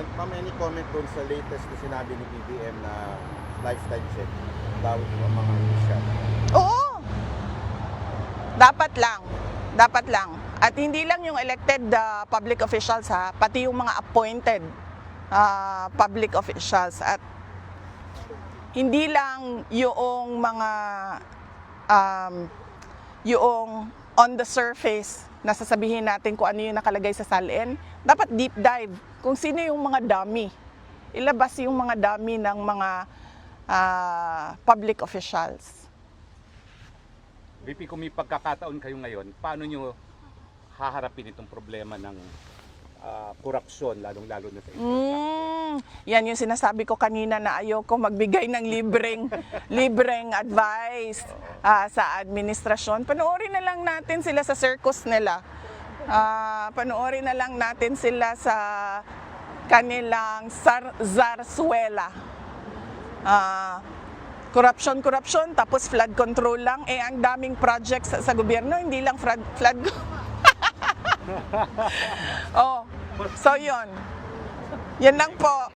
And ma'am, any comment dun sa latest na sinabi ni BBM na lifetime check daw ang mga official? Oo. Dapat lang. Dapat lang. At hindi lang yung elected uh, public officials ha, pati yung mga appointed uh, public officials at hindi lang yung mga um, yung on the surface na sasabihin natin kung ano yung nakalagay sa salin. Dapat deep dive kung sino yung mga dummy. Ilabas yung mga dummy ng mga ah, public officials. VP, kung may pagkakataon kayo ngayon, paano nyo haharapin itong problema ng ah, korupsyon, lalong-lalo na sa Mm, yan yung sinasabi ko kanina na ayoko magbigay ng libreng libreng advice ah, sa administrasyon. Panoorin na lang natin sila sa circus nila. Ah, panoorin na lang natin sila sa kanilang sar- zarzuela. Ah, corruption, corruption, tapos flood control lang. Eh, ang daming projects sa, sa gobyerno, hindi lang flood, flood oh, so yun. Yan lang po.